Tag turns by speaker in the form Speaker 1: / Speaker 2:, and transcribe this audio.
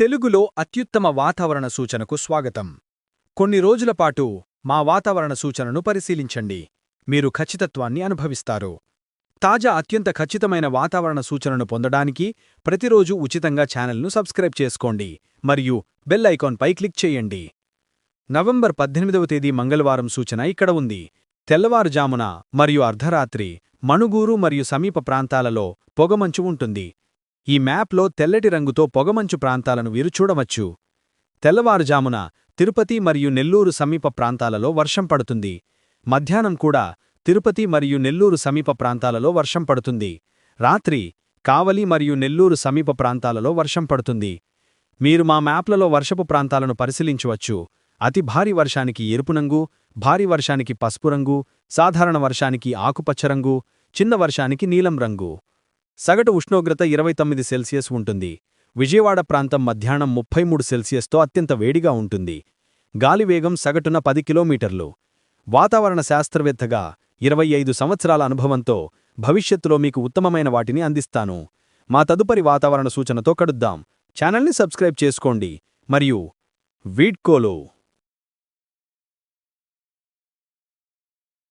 Speaker 1: తెలుగులో అత్యుత్తమ వాతావరణ సూచనకు స్వాగతం. కొన్ని రోజుల పాటు మా వాతావరణ సూచనను పరిశీలించండి. మీరు ఖచ్చితత్వాన్ని అనుభవిస్తారు. తాజా అత్యంత ఖచ్చితమైన వాతావరణ సూచనను పొందడానికి ప్రతిరోజు ఉచితంగా ఛానల్ను సబ్స్క్రైబ్ చేసుకోండి. మరియు బెల్ ఐకాన్పై క్లిక్ చేయండి. నవంబర్ పద్దెనిమిదవ తేదీ మంగళవారం సూచన ఇక్కడ ఉంది. తెల్లవారుజామున మరియు అర్ధరాత్రి మణుగూరు మరియు సమీప ప్రాంతాలలో పొగమంచు ఉంటుంది. ఈ మ్యాప్లో తెల్లటి రంగుతో పొగమంచు ప్రాంతాలను వీరు చూడవచ్చు. తెల్లవారుజామున తిరుపతి మరియు నెల్లూరు సమీప ప్రాంతాలలో వర్షం పడుతుంది. మధ్యాహ్నం కూడా తిరుపతి మరియు నెల్లూరు సమీప ప్రాంతాలలో వర్షం పడుతుంది. రాత్రి కావలి మరియు నెల్లూరు సమీప ప్రాంతాలలో వర్షం పడుతుంది. మీరు మా మ్యాప్లలో వర్షపు ప్రాంతాలను పరిశీలించవచ్చు. అతి భారీ వర్షానికి ఎరుపు రంగు భారీ వర్షానికి పసుపు రంగు సాధారణ వర్షానికి ఆకుపచ్చ రంగు చిన్న వర్షానికి నీలం రంగు. సగటు ఉష్ణోగ్రత ఇరవై తొమ్మిది సెల్సియస్ ఉంటుంది. విజయవాడ ప్రాంతం మధ్యాహ్నం ముప్పై మూడు సెల్సియస్తో అత్యంత వేడిగా ఉంటుంది. గాలి వేగం సగటున పది కిలోమీటర్లు. వాతావరణ శాస్త్రవేత్తగా ఇరవై ఐదు సంవత్సరాల అనుభవంతో భవిష్యత్తులో మీకు ఉత్తమమైన వాటిని అందిస్తాను. మా తదుపరి వాతావరణ సూచనతో కడుద్దాం. ఛానల్ని సబ్స్క్రైబ్ చేసుకోండి. మరియు వీడ్కోలో.